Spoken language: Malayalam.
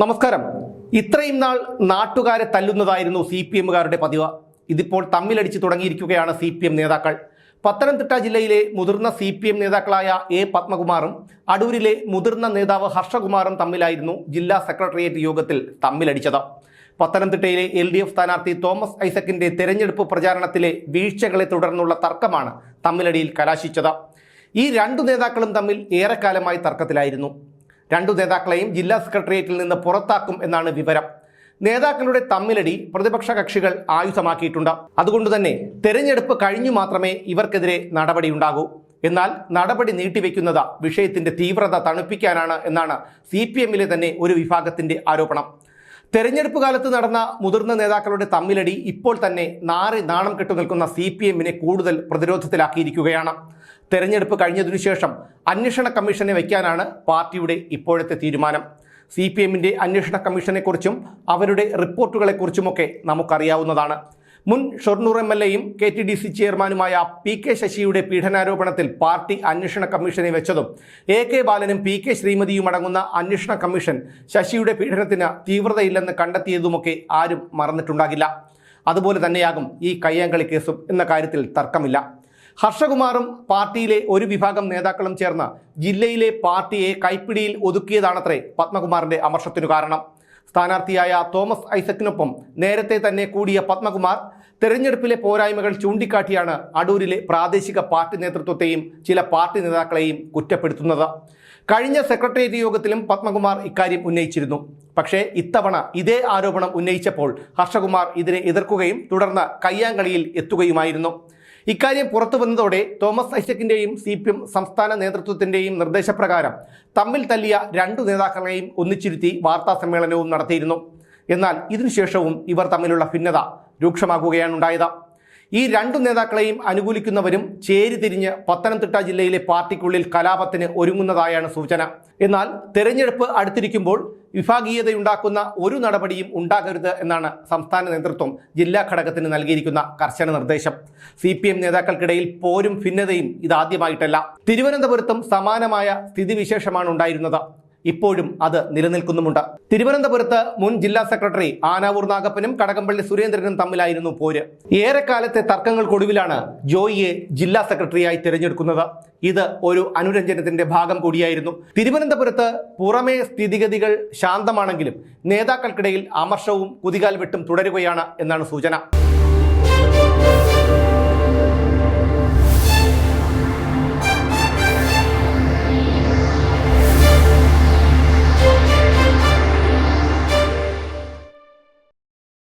നമസ്കാരം. ഇത്രയും നാൾ നാട്ടുകാരെ തല്ലുന്നതായിരുന്നു സി പി എമ്മുകാരുടെ പതിവ്. ഇതിപ്പോൾ തമ്മിലടിച്ച് തുടങ്ങിയിരിക്കുകയാണ് സി പി എം നേതാക്കൾ. പത്തനംതിട്ട ജില്ലയിലെ മുതിർന്ന സി പി എം നേതാക്കളായ എ പത്മകുമാറും അടൂരിലെ മുതിർന്ന നേതാവ് ഹർഷകുമാറും തമ്മിലായിരുന്നു ജില്ലാ സെക്രട്ടേറിയറ്റ് യോഗത്തിൽ തമ്മിലടിച്ചത്. പത്തനംതിട്ടയിലെ എൽ ഡി എഫ് സ്ഥാനാർത്ഥി തോമസ് ഐസക്കിന്റെ തെരഞ്ഞെടുപ്പ് പ്രചാരണത്തിലെ വീഴ്ചകളെ തുടർന്നുള്ള തർക്കമാണ് തമ്മിലടിയിൽ കലാശിച്ചത്. ഈ രണ്ടു നേതാക്കളും തമ്മിൽ ഏറെക്കാലമായി തർക്കത്തിലായിരുന്നു. രണ്ടു നേതാക്കളെയും ജില്ലാ സെക്രട്ടേറിയറ്റിൽ നിന്ന് പുറത്താക്കും എന്നാണ് വിവരം. നേതാക്കളുടെ തമ്മിലടി പ്രതിപക്ഷ കക്ഷികൾ ആയുധമാക്കിയിട്ടുണ്ട്. അതുകൊണ്ട് തന്നെ തെരഞ്ഞെടുപ്പ് കഴിഞ്ഞു മാത്രമേ ഇവർക്കെതിരെ നടപടിയുണ്ടാകൂ. എന്നാൽ നടപടി നീട്ടിവെക്കുന്നത് വിഷയത്തിന്റെ തീവ്രത തണുപ്പിക്കാനാണ് എന്നാണ് സി തന്നെ ഒരു വിഭാഗത്തിന്റെ ആരോപണം. തെരഞ്ഞെടുപ്പ് കാലത്ത് നടന്ന മുതിർന്ന നേതാക്കളുടെ തമ്മിലടി ഇപ്പോൾ തന്നെ നാറി നാണം കെട്ടു നിൽക്കുന്ന സി പി എമ്മിനെ കൂടുതൽ പ്രതിരോധത്തിലാക്കിയിരിക്കുകയാണ്. തെരഞ്ഞെടുപ്പ് കഴിഞ്ഞതിനു ശേഷം അന്വേഷണ കമ്മീഷനെ വയ്ക്കാനാണ് പാർട്ടിയുടെ ഇപ്പോഴത്തെ തീരുമാനം. സി പി എമ്മിന്റെ അന്വേഷണ കമ്മീഷനെക്കുറിച്ചും അവരുടെ റിപ്പോർട്ടുകളെക്കുറിച്ചുമൊക്കെ നമുക്കറിയാവുന്നതാണ്. മുൻ ഷൊർണൂർ എം എൽ എയും കെ ടി ഡി സി ചെയർമാനുമായ പി കെ ശശിയുടെ പീഡനാരോപണത്തിൽ പാർട്ടി അന്വേഷണ കമ്മീഷനെ വെച്ചതും എ കെ ബാലനും പി കെ ശ്രീമതിയും അടങ്ങുന്ന അന്വേഷണ കമ്മീഷൻ ശശിയുടെ പീഡനത്തിന് തീവ്രതയില്ലെന്ന് കണ്ടെത്തിയതുമൊക്കെ ആരും മറന്നിട്ടുണ്ടാകില്ല. അതുപോലെ തന്നെയാകും ഈ കയ്യാങ്കളി കേസും എന്ന കാര്യത്തിൽ തർക്കമില്ല. ഹർഷകുമാറും പാർട്ടിയിലെ ഒരു വിഭാഗം നേതാക്കളും ചേർന്ന് ജില്ലയിലെ പാർട്ടിയെ കൈപ്പിടിയിൽ ഒതുക്കിയതാണത്രേ പത്മകുമാറിന്റെ അമർഷത്തിനു കാരണം. സ്ഥാനാർത്ഥിയായ തോമസ് ഐസക്കിനൊപ്പം നേരത്തെ തന്നെ കൂടിയ പത്മകുമാർ തെരഞ്ഞെടുപ്പിലെ പോരായ്മകൾ ചൂണ്ടിക്കാട്ടിയാണ് അടൂരിലെ പ്രാദേശിക പാർട്ടി നേതൃത്വത്തെയും ചില പാർട്ടി നേതാക്കളെയും കുറ്റപ്പെടുത്തുന്നത്. കഴിഞ്ഞ സെക്രട്ടേറിയറ്റ് യോഗത്തിലും പത്മകുമാർ ഇക്കാര്യം ഉന്നയിച്ചിരുന്നു. പക്ഷേ ഇത്തവണ ഇതേ ആരോപണം ഉന്നയിച്ചപ്പോൾ ഹർഷകുമാർ ഇതിനെ എതിർക്കുകയും തുടർന്ന് കയ്യാങ്കളിയിൽ എത്തുകയുമായിരുന്നു. ഇക്കാര്യം പുറത്തു വന്നതോടെ തോമസ് ഐസക്കിന്റെയും സി പി എം സംസ്ഥാന നേതൃത്വത്തിന്റെയും നിർദ്ദേശപ്രകാരം തമ്മിൽ തല്ലിയ രണ്ടു നേതാക്കളെയും ഒന്നിച്ചിരുത്തി വാർത്താ സമ്മേളനവും നടത്തിയിരുന്നു. എന്നാൽ ഇതിനുശേഷവും ഇവർ തമ്മിലുള്ള ഭിന്നത രൂക്ഷമാകുകയാണ് ഉണ്ടായത്. ഈ രണ്ടു നേതാക്കളെയും അനുകൂലിക്കുന്നവരും ചേരിതിരിഞ്ഞ് പത്തനംതിട്ട ജില്ലയിലെ പാർട്ടിക്കുള്ളിൽ കലാപത്തിന് ഒരുങ്ങുന്നതായാണ് സൂചന. എന്നാൽ തെരഞ്ഞെടുപ്പ് അടുത്തിരിക്കുമ്പോൾ വിഭാഗീയതയുണ്ടാക്കുന്ന ഒരു നടപടിയും ഉണ്ടാകരുത് എന്നാണ് സംസ്ഥാന നേതൃത്വം ജില്ലാ ഘടകത്തിന് നൽകിയിരിക്കുന്ന കർശന നിർദ്ദേശം. സി പി എം നേതാക്കൾക്കിടയിൽ പോരും ഭിന്നതയും ഇതാദ്യമായിട്ടല്ല. തിരുവനന്തപുരത്തും സമാനമായ സ്ഥിതിവിശേഷമാണ് ഉണ്ടായിരുന്നത്. ഇപ്പോഴും അത് നിലനിൽക്കുന്നുമുണ്ട്. തിരുവനന്തപുരത്ത് മുൻ ജില്ലാ സെക്രട്ടറി ആനാവൂർ നാഗപ്പനും കടകംപള്ളി സുരേന്ദ്രനും തമ്മിലായിരുന്നു പോര്. ഏറെക്കാലത്തെ തർക്കങ്ങൾക്കൊടുവിലാണ് ജോയിയെ ജില്ലാ സെക്രട്ടറിയായി തിരഞ്ഞെടുക്കുന്നത്. ഇത് ഒരു അനുരഞ്ജനത്തിന്റെ ഭാഗം കൂടിയായിരുന്നു. തിരുവനന്തപുരത്ത് പുറമേ സ്ഥിതിഗതികൾ ശാന്തമാണെങ്കിലും നേതാക്കൾക്കിടയിൽ അമർഷവും കുതികാൽ വെട്ടും തുടരുകയാണ് എന്നാണ് സൂചന.